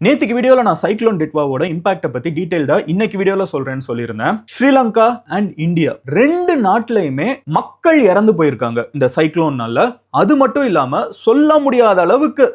நேற்றுக்கு வீடியோவில் நான் சைக்ளோன் டிட்வாவோட இம்பாக்டை பற்றி டீட்டெயில்டாக இன்னைக்கு வீடியோவில் சொல்கிறேன்னு சொல்லியிருந்தேன். ஸ்ரீலங்கா அண்ட் இந்தியா ரெண்டு நாட்டிலையுமே மக்கள் இறந்து போயிருக்காங்க இந்த சைக்ளோன்னால அது மட்டும் இல்லாமல் சொல்ல முடியாத அளவுக்கு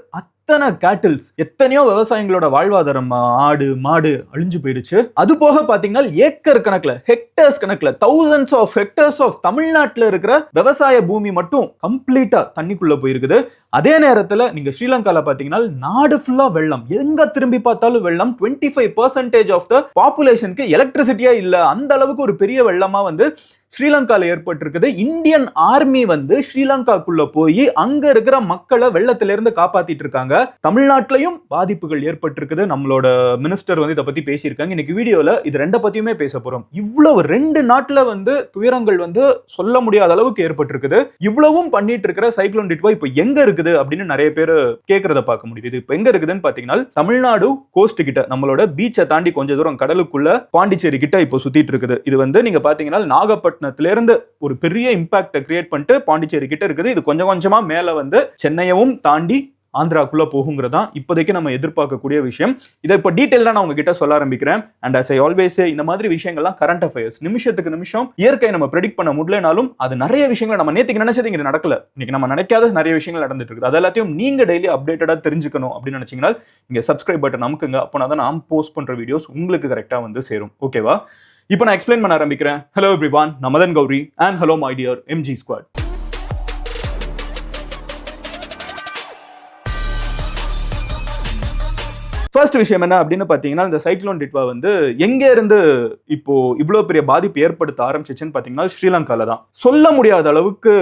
எத்தனை கேட்டில்ஸ் எத்தனையோ விவசாயிகளோட வாழ்வாதாரம் ஆடு மாடு அழிஞ்சு போயிடுச்சு. அது போக பாத்தீங்கன்னா ஏக்கர் கணக்குல ஹெக்டர்ஸ் கணக்குல தௌசண்ட்ஸ் ஆஃப் ஹெக்டர்ஸ் ஆஃப் தமிழ்நாட்டில் இருக்கிற விவசாய பூமி மட்டும் கம்ப்ளீட்டா தண்ணிக்குள்ள போயிருக்குது. அதே நேரத்துல நீங்க ஸ்ரீலங்கால பாத்தீங்கன்னா நாடு ஃபுல்லா வெள்ளம். எங்க திரும்பி பார்த்தாலும் வெள்ளம்? Twenty five percentage of the பாப்புலேஷனுக்கு எலக்ட்ரிசிட்டியா இல்ல. அந்த அளவுக்கு ஒரு பெரிய வெள்ளமா வந்து ஸ்ரீலங்காவில் ஏற்பட்டிருக்குது. இந்தியன் ஆர்மி வந்து ஸ்ரீலங்காக்குள்ள போய் அங்க இருக்கிற மக்களை வெள்ளத்திலிருந்து காப்பாத்திட்டு இருக்காங்க தமிழ்நாட்டிலையும் பாதிப்புகள் ஏற்பட்டிருக்குது. நம்மளோட மினிஸ்டர் வந்து இதை பத்தி பேசியிருக்காங்க. இன்னைக்கு வீடியோல இது ரெண்ட பத்தியுமே பேச போறோம். இவ்வளவு ரெண்டு நாட்டுல வந்து துயரங்கள் வந்து சொல்ல முடியாத அளவுக்கு ஏற்பட்டிருக்குது. இவ்வளவும் பண்ணிட்டு இருக்கிற சைக்ளோன் டிட்வா இப்போ எங்க இருக்குது அப்படின்னு நிறைய பேர் கேட்கறத பார்க்க முடியுது. இது இப்போ எங்க இருக்குதுன்னு பாத்தீங்கன்னா தமிழ்நாடு கோஸ்ட் கிட்ட நம்மளோட பீச்சை தாண்டி கொஞ்ச தூரம் கடலுக்குள்ள பாண்டிச்சேரி கிட்ட இப்போ சுத்திட்டு இருக்குது இது வந்து நீங்க பாத்தீங்கன்னா நாகப்பட்டினம் பட்டினத்துல ஒரு பெரிய இம்பாக்டை கிரியேட் பண்ணிட்டு பாண்டிச்சேரி கிட்ட இருக்குது. இது கொஞ்சம் கொஞ்சமா மேல வந்து சென்னையவும் தாண்டி ஆந்திராக்குள்ள போகுங்கிறதா இப்போதைக்கு நம்ம எதிர்பார்க்கக்கூடிய விஷயம். இதை இப்போ டீட்டெயிலாக நான் உங்ககிட்ட சொல்ல ஆரம்பிக்கிறேன். அண்ட் அஸ் ஐ ஆல்வேஸ் இந்த மாதிரி விஷயங்கள்லாம் கரண்ட் அஃபேர்ஸ் நிமிஷத்துக்கு நிமிஷம் இயற்கை நம்ம ப்ரெடிக்ட் பண்ண முடியலனாலும் அது நிறைய விஷயங்கள் நம்ம நேற்றுக்கு நினைச்சது இங்கே நடக்கல. இன்னைக்கு நம்ம நினைக்காத நிறைய விஷயங்கள் நடந்துட்டு இருக்குது. அது எல்லாத்தையும் நீங்க டெய்லி அப்டேட்டடாக தெரிஞ்சுக்கணும் அப்படின்னு நினைச்சீங்கன்னா இங்கே சப்ஸ்கிரைப் பட்டன் அமுக்குங்க. அப்போனா தான் நான் போஸ்ட் பண்ணுற வீடியோஸ் உங்களுக்கு கரெக்டாக வந்து சேரும். ஓகேவா இப்போ நான் எக்ஸ்பிளைன் பண்ண ஆரம்பிக்கிறேன். Hello everyone நமதன் Gowri and hello my dear MG squad first விஷயம் என்ன அப்படின்னு பார்த்தீங்கன்னா இந்த சைக்ளோன் டிட்வா வந்து எங்கே இருந்து இப்போ இவ்வளோ பெரிய பாதிப்பு ஏற்படுத்த ஆரம்பிச்சிச்சுன்னு பார்த்தீங்கன்னா ஸ்ரீலங்கால தான். சொல்ல முடியாத அளவுக்கு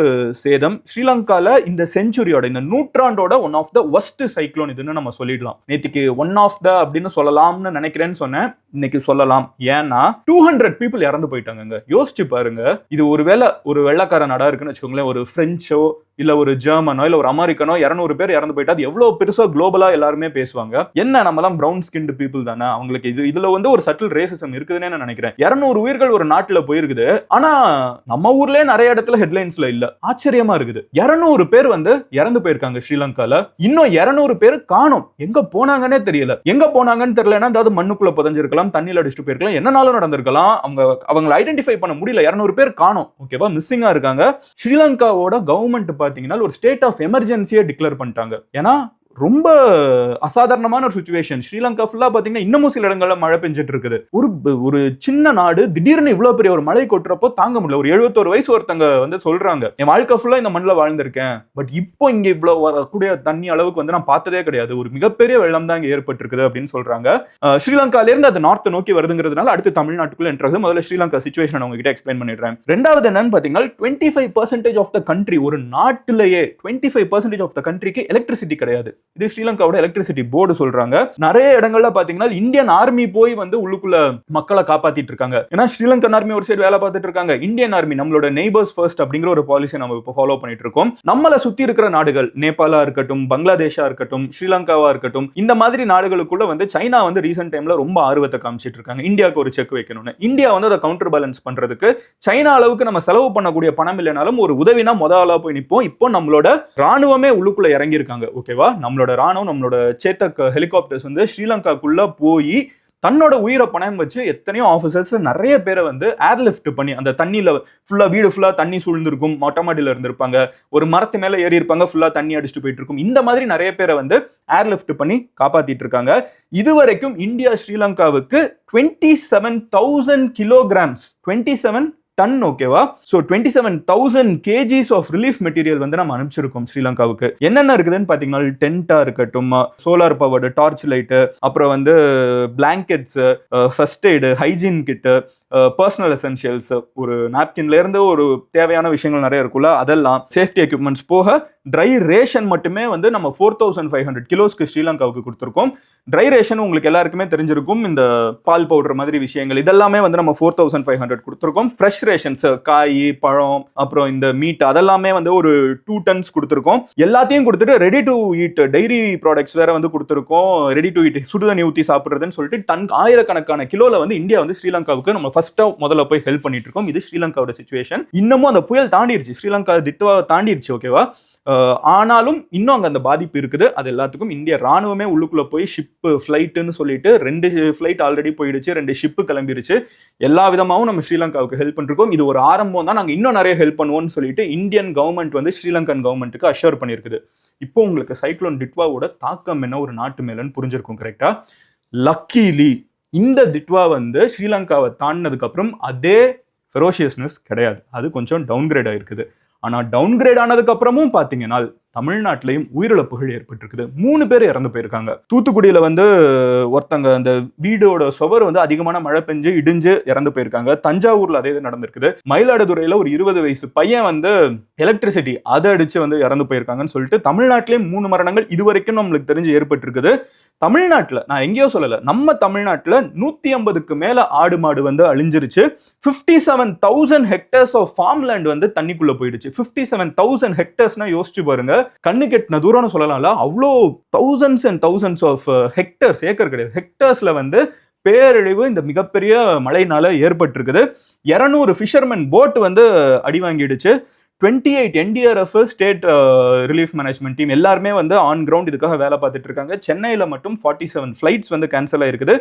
சேதம். ஸ்ரீலங்கால இந்த செஞ்சுரியோட இந்த நூற்றாண்டோட one of the worst cyclone இதுன்னு நம்ம சொல்லிடலாம். நேற்றுக்கு ஒன் ஆஃப் த அப்படின்னு சொல்லலாம்னு நினைக்கிறேன்னு சொன்னேன். இன்னைக்கு சொல்லலாம். ஏன்னா டூ ஹண்ட்ரட் பீப்புள் இறந்து போயிட்டாங்க யோசிச்சு பாருங்க. இது ஒருவேளை ஒரு வெள்ளக்கார நாடா இருக்குன்னு வச்சுக்கோங்களேன். ஒரு பிரெஞ்சோ இல்ல ஒரு ஜெர்மனோ இல்ல ஒரு அமெரிக்கனோ இரநூறு பேர் இறந்து போயிட்டா அது எவ்வளவு பெருசா குளோபலா எல்லாருமே பேசுவாங்க? என்ன நம்மலாம் பிரவுன் ஸ்கின்டு பீப்புள் தானே? அவங்களுக்கு இது இதுல வந்து ஒரு சட்டில் ரேசிசம் இருக்குதுன்னு நான் நினைக்கிறேன். இரநூறு உயிர்கள் ஒரு நாட்டுல போயிருக்குது. ஆனா நம்ம ஊர்லயே நிறைய இடத்துல ஹெட்லைன்ஸ்ல இல்ல. ஆச்சரியமா இருக்குது. இரநூறு பேர் வந்து இறந்து போயிருக்காங்க ஸ்ரீலங்கால. இன்னும் இரநூறு பேர் காணும். எங்க போனாங்கன்னே தெரியல. எங்க போனாங்கன்னு தெரியலன்னா ஏதாவது மண்ணுக்குள்ள புதஞ்சிருக்கலாம் தண்ணியில அடிச்சுட்டு போயிருக்கலாம் என்னனாலும் நடந்திருக்கலாம். அவங்க அவங்களை ஐடென்டிஃபை பண்ண முடியல. இரநூறு பேர் காணும். ஓகேவா மிஸ்ஸிங்கா இருக்காங்க. ஸ்ரீலங்காவோட கவர்மெண்ட் பார்த்தீங்கன்னா ஒரு ஸ்டேட் ஆஃப் எமர்ஜென்சியை டிக்ளேர் பண்ணிட்டாங்க. ஏன்னா ரொம்ப அசாதாரணமான ஒரு சுச்சுவேஷன் ஸ்ரீலங்கா ஃபுல்லா பாத்தீங்கன்னா இன்னமும் சில இடங்கள்ல மழை பெஞ்சிட்டு இருக்குது ஒரு ஒரு சின்ன நாடு திடீர்னு இவ்வளவு பெரிய ஒரு மழை கொட்டுறப்போ தாங்க முடியல. ஒரு எழுபத்தோரு வயசு ஒருத்தங்க வந்து சொல்றாங்க என் வாழ்க்கை ஃபுல்லா இந்த மண்ணில் வாழ்ந்திருக்கேன். பட் இப்போ இங்க இவ்வளவு வரக்கூடிய தண்ணி அளவுக்கு வந்து நான் பார்த்ததே கிடையாது. ஒரு மிகப்பெரிய வெள்ளம் தான் இங்க ஏற்பட்டிருக்குது அப்படின்னு சொல்றாங்க. ஸ்ரீலங்காலேருந்து ஸ்ரீலங்கால இருந்து அது நார்த் நோக்கி வருதுங்கிறதுனால அடுத்து தமிழ்நாட்டுக்குள்ள என்றது முதல்ல ஸ்ரீலங்கா சுச்சுவேஷன் உங்ககிட்ட எக்ஸ்பிளைன் பண்ணிடுறேன். ரெண்டாவது என்னன்னு பாத்தீங்கன்னா twenty five percentage of the country ஒரு நாட்டிலேயே twenty five percentage of the கண்ட்ரிக்கு எலக்ட்ரிசிட்டி கிடையாது. இது ஸ்ரீலங்காவோட எலக்ட்ரிசிட்டி போர்டு சொல்றாங்க. நிறைய இடங்கள்ல பாத்தீங்கன்னா இந்தியன் ஆர்மி போய் வந்து உள்ளுக்குள்ள மக்களை காப்பாத்திட்டு இருக்காங்க. ஏன்னா ஸ்ரீலங்கன் ஆர்மி ஒரு சைடு வேலை பார்த்துட்டு இருக்காங்க. இந்தியன் ஆர்மி நம்மளோட நெய்பர்ஸ் ஃபர்ஸ்ட் அப்படிங்கிற ஒரு பாலிசி நம்ம இப்போ ஃபாலோ பண்ணிட்டு இருக்கோம். நம்மள சுத்தி இருக்கிற நாடுகள் நேபாளா இருக்கட்டும் பங்களாதேஷா இருக்கட்டும் ஸ்ரீலங்காவா இருக்கட்டும் இந்த மாதிரி நாடுகளுக்குள்ள வந்து சைனா வந்து ரீசெண்ட் டைம்ல ரொம்ப ஆர்வத்தை காமிச்சிட்டு இருக்காங்க. இந்தியாவுக்கு ஒரு செக் வைக்கணும்னு. இந்தியா வந்து அதை கவுண்டர் பேலன்ஸ் பண்றதுக்கு சைனா அளவுக்கு நம்ம செலவு பண்ணக்கூடிய பணம் இல்லைனாலும் ஒரு உதவினா முத ஆளா போய் நிற்போம் இப்போ நம்மளோட ராணுவமே உள்ளுக்குள்ள இறங்கியிருக்காங்க. ஓகேவா நம்மளோட ராணுவம் நம்மளோட சேத்தக் ஹெலிகாப்டர்ஸ் வந்து ஸ்ரீலங்காக்குள்ள போய் தன்னோட உயிரை பணம் வச்சு எத்தனையோ ஆஃபீஸர்ஸ் நிறைய பேரை வந்து ஏர்லிஃப்ட் பண்ணி அந்த தண்ணியில ஃபுல்லா வீடு ஃபுல்லா தண்ணி சூழ்ந்திருக்கும். மொட்டை மாடியில் இருந்திருப்பாங்க. ஒரு மரத்து மேல ஏறி இருப்பாங்க ஃபுல்லா தண்ணி அடிச்சுட்டு போயிட்டு இருக்கும். இந்த மாதிரி நிறைய பேரை வந்து ஏர்லிஃப்ட் பண்ணி காப்பாத்திட்டு இருக்காங்க. இதுவரைக்கும் India ஸ்ரீலங்காவுக்கு twenty seven thousand kilograms twenty seven ton ஓகேவா? So twenty seven thousand KGs of relief material வந்து நம்ம அனுப்பிச்சிருக்கோம் ஸ்ரீலங்காவுக்கு. என்னென்ன இருக்குதுன்னு பார்த்தீங்கன்னா டென்ட்டாக இருக்கட்டும் சோலார் பவர்டு டார்ச் லைட்டு அப்புறம் வந்து blankets first aid hygiene kit personal essentials ஒரு நாப்கின்லேருந்து ஒரு தேவையான விஷயங்கள் நிறைய இருக்குல்ல அதெல்லாம் சேஃப்டி எக்யூப்மெண்ட்ஸ் போக ட்ரை ரேஷன் மட்டுமே வந்து நம்ம ஃபோர் தௌசண்ட் ஃபைவ் ஹண்ட்ரட் கிலோஸ்க்கு ஸ்ரீலங்காவுக்கு கொடுத்துருக்கோம். ட்ரை ரேஷன் உங்களுக்கு எல்லாருக்குமே தெரிஞ்சிருக்கும் இந்த பால் பவுடர் மாதிரி விஷயங்கள் இதெல்லாமே வந்து நம்ம ஃபோர் தௌசண்ட் ஃபைவ் ஹண்ட்ரட் கொடுத்துருக்கோம். ஃப்ரெஷ் ரேஷன்ஸ் காய் பழம் அப்புறம் இந்த மீட் அதெல்லாமே வந்து ஒரு டூ டன்ஸ் கொடுத்துருக்கோம். எல்லாத்தையும் கொடுத்துட்டு ready to eat dairy products வேற வந்து கொடுத்துருக்கோம். ரெடி டு ஈட் சுடுதண்ணி ஊற்றி சாப்பிட்றதுன்னு சொல்லிட்டு டன் ஆயிரக்கணக்கான கிலோவில் வந்து இந்தியா வந்து ஸ்ரீலங்காவுக்கு நம்ம ஃபர்ஸ்டா முதல்ல போய் ஹெல்ப் பண்ணிட்டு இருக்கோம் இது ஸ்ரீலங்காவோட சுச்சுவேஷன் இன்னமும் அந்த புயல் தாண்டிடுச்சு ஸ்ரீலங்கா திட்டுவாவை தாண்டிடுச்சு ஓகேவா ஆனாலும் இன்னும் அங்கே அந்த பாதிப்பு இருக்குது. அது எல்லாத்துக்கும் இந்திய ராணுவமே உள்ளுக்குள்ளே போய் ஷிப்பு ஃப்ளைட்டுன்னு சொல்லிட்டு ரெண்டு ஃப்ளைட் ஆல்ரெடி போயிடுச்சு. ரெண்டு ஷிப்பு கிளம்பிருச்சு. எல்லா விதமாகவும் நம்ம ஸ்ரீலங்காவுக்கு ஹெல்ப் பண்ணிருக்கோம். இது ஒரு ஆரம்பம் தான். நாங்கள் இன்னும் நிறைய ஹெல்ப் பண்ணுவோம்னு சொல்லிட்டு இந்தியன் கவர்மெண்ட் வந்து ஸ்ரீலங்கன் கவர்மெண்ட்டுக்கு அஷ்யூர் பண்ணியிருக்குது. இப்போ உங்களுக்கு சைக்ளோன் டிட்வாவோட தாக்கம் என்ன? ஒரு நாட்டு மேலன்னு புரிஞ்சிருக்கும் கரெக்டாக லக்கீலி இந்த திட்வா வந்து ஸ்ரீலங்காவை தாண்டினதுக்கு அப்புறம் அதே ஃபெரோஷியஸ்னஸ் கிடையாது. அது கொஞ்சம் டவுன்கிரேட் ஆயிருக்குது. ஆனால் டவுன்கிரேட் ஆனதுக்கு அப்புறமும் பார்த்தீங்கன்னா தமிழ்நாட்டிலையும் உயிரிழப்புகள் ஏற்பட்டிருக்குது. மூணு பேர் இறந்து போயிருக்காங்க. தூத்துக்குடியில் வந்து ஒருத்தங்க அந்த வீடோட சுவர் வந்து அதிகமான மழை பெஞ்சு இடிஞ்சு இறந்து போயிருக்காங்க. தஞ்சாவூர்ல அதே இது நடந்திருக்குது. மயிலாடுதுறையில ஒரு இருபது வயசு பையன் வந்து எலக்ட்ரிசிட்டி அதை அடிச்சு வந்து இறந்து போயிருக்காங்கன்னு சொல்லிட்டு தமிழ்நாட்டிலேயே மூணு மரணங்கள் இதுவரைக்கும் நம்மளுக்கு தெரிஞ்சு ஏற்பட்டிருக்குது. தமிழ்நாட்டில் நான் எங்கேயோ சொல்லலை நம்ம தமிழ்நாட்டில் நூற்றி ஐம்பதுக்கு மேலே ஆடு மாடு வந்து அழிஞ்சிருச்சு. Fifty seven thousand hectares of farm land வந்து தண்ணிக்குள்ளே போயிடுச்சு. ஃபிஃப்டி செவன் தௌசண்ட் ஹெக்டர்ஸ்னால் யோசிச்சு பாருங்க. கண்ணு கெட்டின தூரம்னு சொல்லலாம்ல அவ்வளோ thousands and thousands of hectares acre கிடையாது. ஹெக்டர்ஸ்ல வந்து பேரழிவு இந்த மிகப்பெரிய மழைனால ஏற்பட்டிருக்குது. இரநூறு ஃபிஷர்மேன் போட் வந்து அடி வாங்கிடுச்சு. Twenty eight NDRF state relief management team எல்லாருமே வந்து ஆன் கிரவுண்ட் இதுக்காக வேலை பார்த்துட்டு இருக்காங்க. சென்னையில் மட்டும் ஃபார்ட்டி செவன் ஃப்ளைட்ஸ் வந்து கேன்சல் ஆயிருக்குது.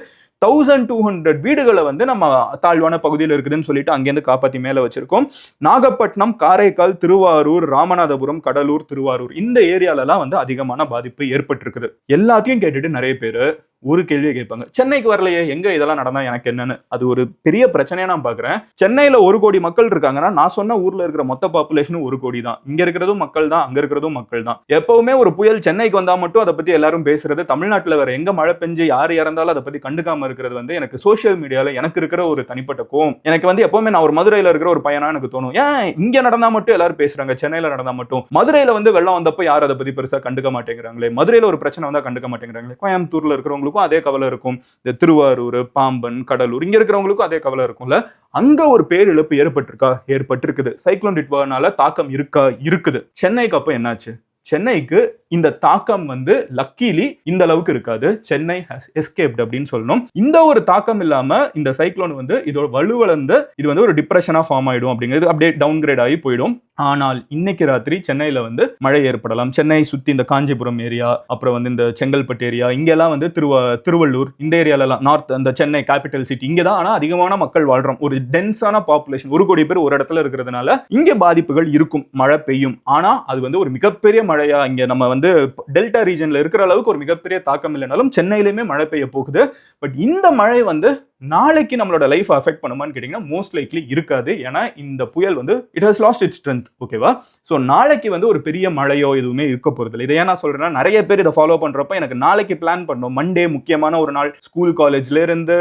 தௌசண்ட் டூ ஹண்ட்ரட் வீடுகளை வந்து நம்ம தாழ்வான பகுதியில் இருக்குதுன்னு சொல்லிட்டு அங்கேருந்து காப்பாற்றி மேலே வச்சிருக்கோம். நாகப்பட்டினம் காரைக்கால் திருவாரூர் ராமநாதபுரம் கடலூர் திருவாரூர் இந்த ஏரியாலலாம் வந்து அதிகமான பாதிப்பு ஏற்பட்டிருக்குது. எல்லாத்தையும் கேட்டுட்டு நிறைய பேர் ஒரு கேள்வியை கேட்பாங்க. சென்னைக்கு வரலையே எங்க இதெல்லாம் நடந்தா எனக்கு என்னன்னு? அது ஒரு பெரிய பிரச்சனையா நான் பாக்குறேன் சென்னையில ஒரு கோடி மக்கள் இருக்காங்கன்னா நான் சொன்ன ஊர்ல இருக்கிற மொத்த பாப்புலேஷனும் ஒரு கோடி தான். இங்க இருக்கிறதும் மக்கள் தான் அங்க இருக்கிறதும் மக்கள் தான். எப்பவுமே ஒரு புயல் சென்னைக்கு வந்தா மட்டும் அதை பத்தி எல்லாரும் பேசுறது தமிழ்நாட்டுல வேற எங்க மழை பெஞ்சு யார் இறந்தாலும் அதை பத்தி கண்டுக்காம இருக்கிறது வந்து எனக்கு சோஷியல் மீடியால எனக்கு இருக்கிற ஒரு தனிப்பட்ட கோம் எனக்கு வந்து எப்பவுமே நான் ஒரு மதுரையில இருக்கிற ஒரு பையனா எனக்கு தோணும். ஏன்? இங்க நடந்தா மட்டும் எல்லாரும் பேசுறாங்க சென்னையில நடந்தா மட்டும். மதுரையில வந்து வெள்ளம் வந்தப்போ யார் அதை பத்தி பெருசா கண்டுக்க மாட்டேங்கிறாங்களே? மதுரையில ஒரு பிரச்சனை வந்தா கண்டுக்க மாட்டேங்கிறாங்களே? கோயம்புத்தூர்ல இருக்கிறவங்களுக்கும் அதே கவலை இருக்கும். இந்த திருவாரூர் பாம்பன் கடலூர் இங்க இருக்கிறவங்களுக்கும் அதே கவலை இருக்கும்ல. அங்க ஒரு பேரிழப்பு ஏற்பட்டிருக்கா? ஏற்பட்டிருக்குது. சைக்ளோன் டிட்வானால தாக்கம் இருக்கா? இருக்குது. சென்னைக்கு அப்ப என்னாச்சு? சென்னைக்கு இந்த தாக்கம் வந்து லக்கீலி இந்த அளவுக்கு இருக்காது. சென்னை எஸ்கேப்ட் அப்படின்னு சொல்லணும். இந்த ஒரு தாக்கம் இல்லாம இந்த சைக்ளோன் வந்து இதோட வலுவளர்ந்து இது வந்து ஒரு டிப்ரெஷனா ஃபார்ம் ஆயிடும் அப்படிங்கிறது அப்படியே டவுன் கிரேட் ஆகி போயிடும். ஆனால் இன்னைக்கு ராத்திரி சென்னையில வந்து மழை ஏற்படலாம். சென்னை சுத்தி இந்த காஞ்சிபுரம் ஏரியா அப்புறம் வந்து இந்த செங்கல்பட்டு ஏரியா இங்கெல்லாம் வந்து திருவ திருவள்ளூர் இந்த ஏரியாலலாம் நார்த் அந்த சென்னை கேபிட்டல் சிட்டி இங்க தான் ஆனா அதிகமான மக்கள் வாழ்றோம். ஒரு டென்ஸான பாப்புலேஷன் ஒரு கோடி பேர் ஒரு இடத்துல இருக்கிறதுனால இங்க பாதிப்புகள் இருக்கும். மழை பெய்யும். ஆனா அது வந்து ஒரு மிகப்பெரிய மழையா? இங்க நம்ம வந்து டெல்டா ரீஜனில் இருக்கிற அளவுக்கு ஒரு மிகப்பெரிய தாக்கம் இல்லைனாலும் சென்னையிலுமே மழை பெய்ய போகுது. பட் இந்த மழை வந்து நாளைக்கு நம்மளோட லைஃப் அஃபெக்ட் பண்ணுமான்னு கேட்டிங்கன்னா மோஸ்ட் லைக்லி இருக்காது. ஏன்னா இந்த புயல் வந்து it has lost it strength ஓகேவா ஸோ நாளைக்கு வந்து ஒரு பெரிய மழையோ எதுவுமே இருக்க போகிறது இதை ஏன் நான் சொல்கிறேன்னா நிறைய பேர் இதை ஃபாலோ பண்ணுறப்ப எனக்கு நாளைக்கு பிளான் பண்ணோம். மண்டே முக்கியமான ஒரு நாள் ஸ்கூல் காலேஜ்லேருந்து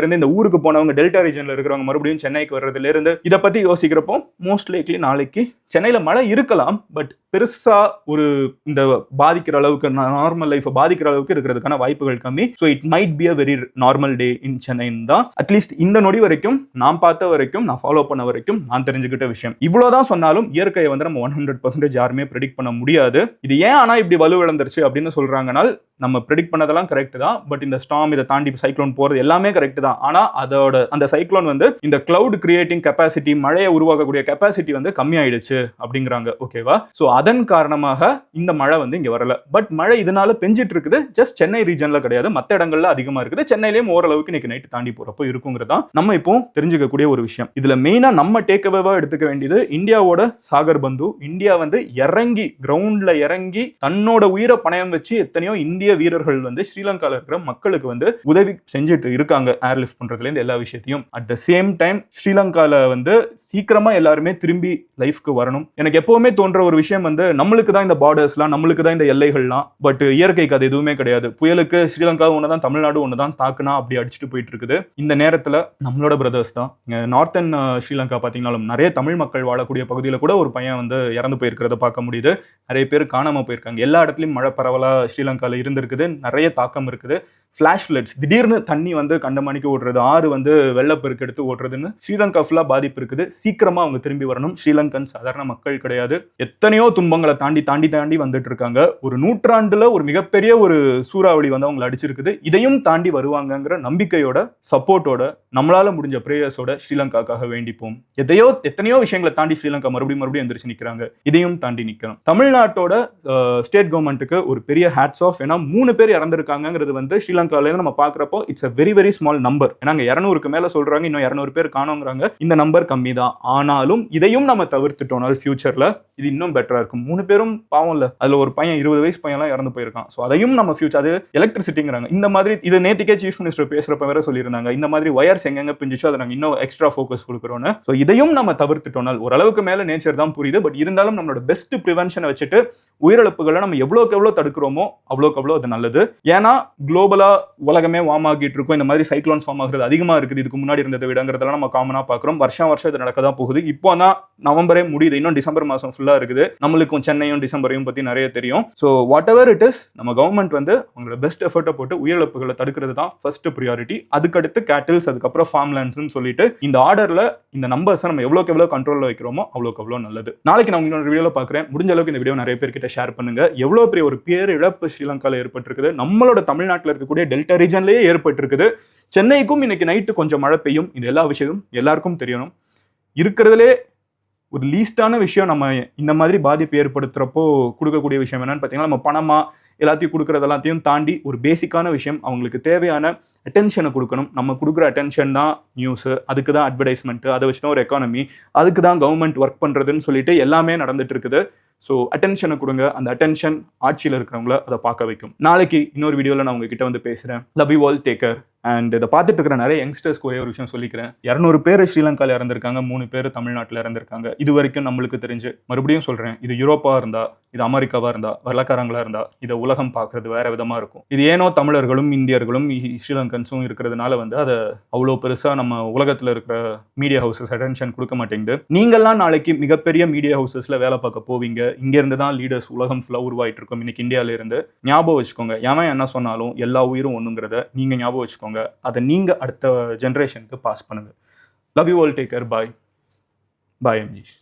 இருந்து இந்த ஊருக்கு போனவங்க டெல்டா ரீஜனில் இருக்கிறவங்க மறுபடியும் சென்னைக்கு வர்றதுலேருந்து இதை பற்றி யோசிக்கிறப்போ மோஸ்ட் லைக்லி நாளைக்கு சென்னையில் மழை இருக்கலாம். பட் பெருசாக ஒரு இந்த பாதிக்கிற அளவுக்கு நார்மல் லைஃப்பை பாதிக்கிற அளவுக்கு இருக்கிறதுக்கான வாய்ப்புகள் கம்மி. So it might be a very normal day in Chennai தான் அட்லீஸ்ட் இந்த நொடி வரைக்கும் நான் பார்த்த வரைக்கும் நான் ஃபாலோ பண்ண வரைக்கும் நான் தெரிஞ்சுக்கிட்ட விஷயம். இவ்வளவுதான் சொன்னாலும் இயற்கையை வந்து நம்ம ஒன் ஹண்ட்ரட் பர்சன்டேஜ் யாருமே ப்ரெடிக்ட் பண்ண முடியாது. இது ஏன் ஆனா இப்படி வலுவிழந்துருச்சு அப்படின்னு சொல்றாங்கன்னா நம்ம ப்ரெடிக்ட் பண்ணதெல்லாம் கரெக்ட் தான். பட் இந்த ஸ்டாம் இதை தாண்டி சைக்ளோன் போறது எல்லாமே கரெக்ட் தான். ஆனால் அதோட அந்த சைக்ளோன் வந்து இந்த கிளவுட் கிரியேட்டிங் கெப்பாசிட்டி மழையை உருவாக்கக்கூடிய கெப்பாசிட்டி வந்து கம்மியாயிடுச்சு அப்படிங்கிறாங்க. ஓகேவா ஸோ அதன் காரணமாக இந்த மழை வந்து இங்கே வரல. பட் மழை இதனால பெஞ்சிட்டு இருக்குது. ஜஸ்ட் சென்னை ரீஜன்ல கிடையாது. மற்ற இடங்கள்ல அதிகமாக இருக்குது. சென்னையிலேயும் ஓரளவுக்கு இன்னைக்கு நைட்டு தாண்டி போறப்போ இருக்குங்கிறதா நம்ம இப்போ தெரிஞ்சுக்கக்கூடிய ஒரு விஷயம். இதுல மெயினா நம்ம டேக்அவேவா எடுத்துக்க வேண்டியது இந்தியாவோட சாகர் பந்து. இந்தியா வந்து இறங்கி கிரவுண்ட்ல இறங்கி தன்னோட உயிரை பணயம் வச்சு எத்தனையோ இந்திய வீரர்கள் வந்து ஸ்ரீலங்கால இருக்கிற மக்களுக்கு வந்து உதவி செஞ்சுட்டு இருக்காங்க ஏர்லிஃப்ட் பண்றதுல இருந்து எல்லா விஷயத்தையும். அட் த சேம் டைம் ஸ்ரீலங்கால வந்து சீக்கிரமா எல்லாருமே திரும்பி லைஃப்க்கு வரணும். எனக்கு எப்பவுமே தோன்ற ஒரு விஷயம் வந்து நம்மளுக்கு தான் இந்த பார்டர்ஸ்லாம் நம்மளுக்கு தான் இந்த எல்லைகள்லாம் பட் இயற்கைக்கு அது எதுவுமே கிடையாது. புயலுக்கு ஸ்ரீலங்கா ஒன்று தான் தமிழ்நாடு ஒன்று தான் தாக்குனா அப்படி அடிச்சுட்டு போயிட்டு இருக்குது இந்த நேரத்துல நம்மளோட பிரதர்ஸ் தான். நார்த்தன் ஸ்ரீலங்கா பார்த்தீங்கனாலும் நிறைய தமிழ் மக்கள் வாழக்கூடிய பகுதியில் கூட ஒரு பையன் வந்து இறந்து போயிருக்கிறத பார்க்க முடியுது. நிறைய பேர் காணாம போயிருக்காங்க. எல்லா இடத்துலயும் மழை பரவலா ஸ்ரீலங்கால இருந்திருக்குது நிறைய தாக்கம் இருக்குது. ஃப்ளாஷ் ஃபிளட்ஸ் திடீர்னு தண்ணி வந்து கண்டமணிக்கு ஓடுறது ஆறு வந்து வெள்ளப்பெருக்கு எடுத்து ஓடுறதுன்னு ஸ்ரீலங்கா ஃபுல்லாக பாதிப்பு இருக்குது. சீக்கிரமா அவங்க திரும்பி வரணும். ஸ்ரீலங்கன் சாதாரண மக்கள் கிடையாது. எத்தனையோ துன்பங்களை தாண்டி தாண்டி தாண்டி வந்துட்டு இருக்காங்க. ஒரு நூற்றாண்டுல ஒரு மிகப்பெரிய ஒரு சூறாவளி வந்து அவங்களை அடிச்சிருக்குது. இதையும் தாண்டி வருவாங்கங்கிற நம்பிக்கையோட சப்போர்ட்டோட நம்மளால முடிஞ்ச பிரேயர்ஸோட ஸ்ரீலங்காக்காக வேண்டிப்போம். எதையோ எத்தனையோ விஷயங்களை தாண்டி ஸ்ரீலங்கா மறுபடியும் மறுபடியும் எந்திரிச்சு நிற்கிறாங்க இதையும் தாண்டி நிற்கணும் தமிழ்நாட்டோட ஸ்டேட் கவர்மெண்ட்டுக்கு ஒரு பெரிய ஹேட்ஸ் ஆஃப் ஏன்னா மூணு பேர் இறந்துருக்காங்கிறது வந்து காலையில் நம்ம பாக்குறப்போ it's a very very small number ஏன்னா இரநூறுக்கு மேலே சொல்றாங்க இன்னும் இரநூறு பேர் காணுங்கிறாங்க. இந்த நம்பர் கம்மி தான். ஆனாலும் இதையும் நம்ம தவிர்த்துட்டோம்னால் ஃபியூச்சரில் இது இன்னும் பெட்டரா இருக்கும். மூணு பேரும் பாவம் இல்லை அதில் ஒரு பையன் இருபது வயசு பையன்லாம் இறந்து போயிருக்கான். ஸோ அதையும் நம்ம ஃபியூச்சர் அது எலக்ட்ரிசிட்டிங்கிறாங்க இந்த மாதிரி இது நேத்திக்கே சீஃப் மினிஸ்டர் பேசுகிறப்ப வேற சொல்லியிருந்தாங்க. இந்த மாதிரி ஒயர்ஸ் எங்கெங்க பிஞ்சிச்சோ அதை நாங்கள் இன்னும் எக்ஸ்ட்ரா ஃபோக்கஸ் கொடுக்குறோன்னு ஸோ இதையும் நம்ம தவிர்த்துட்டோம்னால் ஓரளவுக்கு மேலே நேச்சர் தான் புரியுது. பட் இருந்தாலும் நம்மளோட பெஸ்ட் ப்ரிவென்ஷனை வச்சுட்டு உயிரிழப்புகளை நம்ம எவ்வளோக்கு எவ்வளோ தடுக்கிறோமோ அவ்வளோக்கு அவ்வளோ அது நல்லது. ஏன்னா குளோபலா உலகமே வார்ம் ஆகிட்டு இருக்கும். இந்த மாதிரி சைக்ளோன்ஸ் ஃபார்ம் ஆகுறது அதிகமா இருக்குது. இதுக்கு முன்னாடி இருந்ததை விடங்கிறதெல்லாம் நம்ம காமனாக பார்க்குறோம். வருஷம் வருஷம் இது நடக்க தான் போகுது. இப்போ தான் நவம்பரே முடியுது. இன்னும் டிசம்பர் மாசம் ஃபுல்லா இருக்குது. நம்மளுக்கும் சென்னையும் டிசம்பரையும் பத்தி நிறைய தெரியும். So whatever it is நம்ம கவர்மெண்ட் வந்து அவங்களோட பெஸ்ட் எஃபர்ட்டை போட்டு உயிரிழப்புகளை தடுக்கிறது தான் ஃபர்ஸ்ட் ப்ரியாரிட்டி அதுக்கடுத்து கேட்டில்ஸ் அதுக்கப்புறம் ஃபார்ம் லேண்ட்ஸ்னு சொல்லிட்டு இந்த ஆர்டர்ல இந்த நம்பர்ஸை நம்ம எவ்வளோக்கு எவ்வளோ கண்ட்ரோலில் வைக்கிறோமோ அவ்வளோக்கு அவ்வளோ நல்லது. நாளைக்கு நான் இன்னொரு வீடியோவில் பார்க்குறேன். முடிஞ்ச அளவுக்கு இந்த வீடியோ நிறைய பேர்கிட்ட ஷேர் பண்ணுங்க. எவ்வளோ பெரிய ஒரு பேர் இழப்பு ஸ்ரீலங்காவில் ஏற்பட்டிருக்குது. நம்மளோட தமிழ்நாட்டில் இருக்கக்கூடிய டெல்டா ரீஜன்லேயே ஏற்பட்டிருக்குது. சென்னைக்கும் இன்னைக்கு நைட்டு கொஞ்சம் மழை பெய்யும். இது எல்லா விஷயமும் எல்லாருக்கும் தெரியணும். இருக்கிறதுலே ஒரு லீஸ்டான விஷயம் நம்ம இந்த மாதிரி பாதிப்பு ஏற்படுத்துறப்போ கொடுக்கக்கூடிய விஷயம் என்னன்னு பார்த்தீங்கன்னா நம்ம பணமா எல்லாத்தையும் கொடுக்கறது எல்லாத்தையும் தாண்டி ஒரு பேசிக்கான விஷயம் அவங்களுக்கு தேவையான அட்டென்ஷனை கொடுக்கணும். நம்ம கொடுக்குற அட்டென்ஷன் தான் நியூஸு அதுக்கு தான் அட்வர்டைஸ்மெண்ட்டு அதை வச்சு தான் ஒரு எக்கானமி அதுக்கு தான் கவர்மெண்ட் ஒர்க் பண்ணுறதுன்னு சொல்லிட்டு எல்லாமே நடந்துட்டு இருக்குது. ஸோ அட்டென்ஷனை கொடுங்க. அந்த அட்டென்ஷன் ஆட்சியில் இருக்கிறவங்கள அதை பார்க்க வைக்கும். நாளைக்கு இன்னொரு வீடியோவில் நான் உங்ககிட்ட வந்து பேசுகிறேன் love you all take care and இதை பார்த்துட்டு இருக்கிற நிறைய யங்ஸ்டர்ஸ்க்கு ஒரே ஒரு விஷயம் சொல்லிக்கிறேன். இரநூறு பேர் ஸ்ரீலங்காவில் இறந்துருக்காங்க மூணு பேர் தமிழ்நாட்டில் இறந்துருக்காங்க. இது வரைக்கும் நம்மளுக்கு தெரிஞ்சு மறுபடியும் சொல்கிறேன் இது யூரோப்பாக இருந்தால் இது அமெரிக்காவாக இருந்தால் வரலாக்காரங்களாக இருந்தால் இதை உலகம் பார்க்கறது வேற விதமாக இருக்கும். இது ஏனோ தமிழர்களும் இந்தியர்களும் இ- ஸ்ரீலங்கன்ஸும் இருக்கிறதுனால வந்து அதை அவ்வளோ பெருசாக நம்ம உலகத்தில் இருக்கிற மீடியா ஹவுசஸ் அட்டென்ஷன் கொடுக்க மாட்டேங்குது. நீங்கள்லாம் நாளைக்கு மிகப்பெரிய மீடியா ஹவுசஸில் வேலை பார்க்க போவீங்க. இங்கேருந்து தான் லீடர்ஸ் உலகம் ஃபுல்லாக உருவாயிட்டு இருக்கும் இன்னைக்கு இந்தியாவிலேருந்து ஞாபகம் வச்சுக்கோங்க. எவன் என்ன சொன்னாலும் எல்லா உயிரும் ஒன்றுங்கிறத நீங்கள் ஞாபகம் வச்சுக்கோங்க. அதை நீங்கள் அடுத்த ஜென்ரேஷனுக்கு பாஸ் பண்ணுங்க. Love you all take care bye bye எம்ஜிஷ்